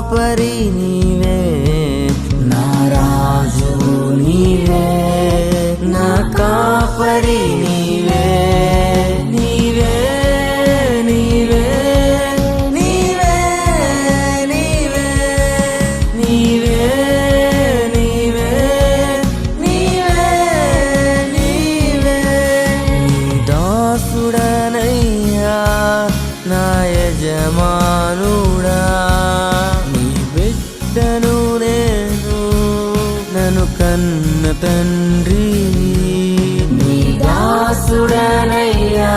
పరి నీవే నా రాజు నీవే నా కాపరి నీవే. నా యజమానుడా. తండ్రి నీ దాసుడనయ్యా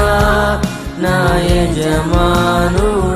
నా యజమానుడా.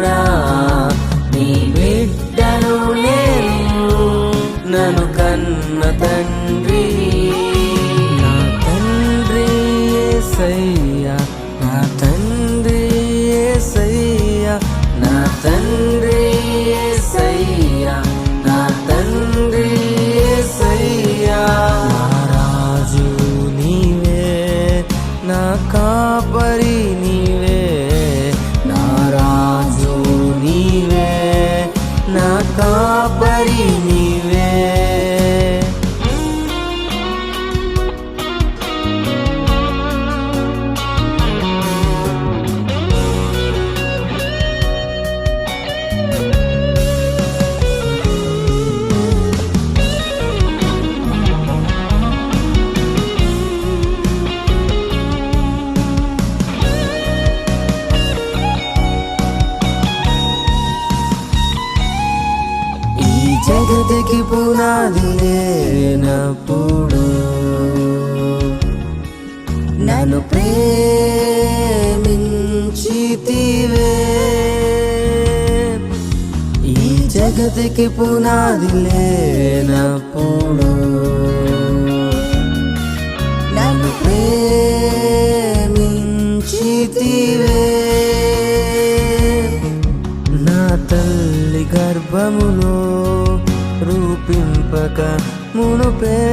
జగతికి పునాది లేనప్పుడు నన్ను ప్రేమించితివే. ఈ జగతికి పునాది లేనప్పుడు నన్ను ప్రేమించితివే. నా తల్లి గర్భములో open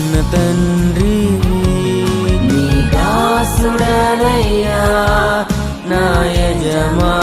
ఉన్న తండ్రి నీ దాసుడనయ్యా నా యజమా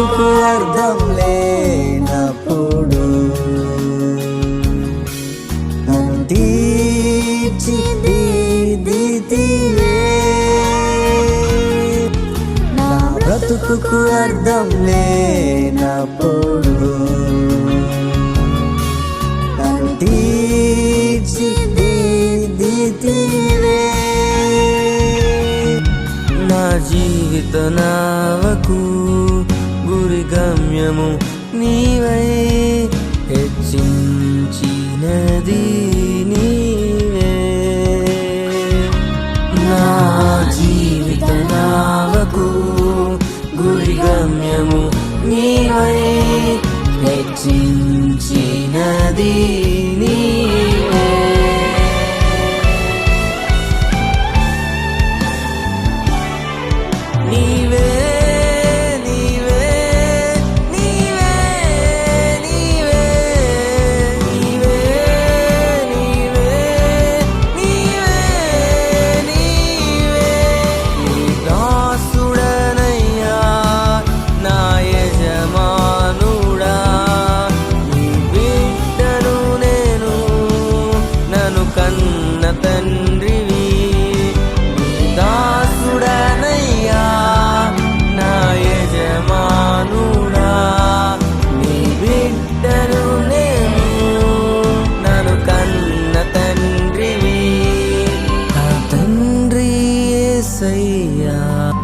బ్రతుకు అర్థం లేనప్పుడు తీర్చింది దితివే నా బ్రతుకు అర్థం లేనప్పుడు తీర్చింది దితివే నా జీవిత నావకు గమ్యము నీవై హెచ్చించినది నీవే. నా జీవిత నావకు గురిగమ్యము నీవై హెచ్చించినది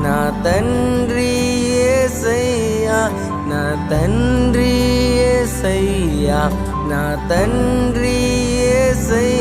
నా తండ్రి ఏసయ్యా నా తండ్రి ఏసయ్యా నా తండ్రి ఏసయ్యా.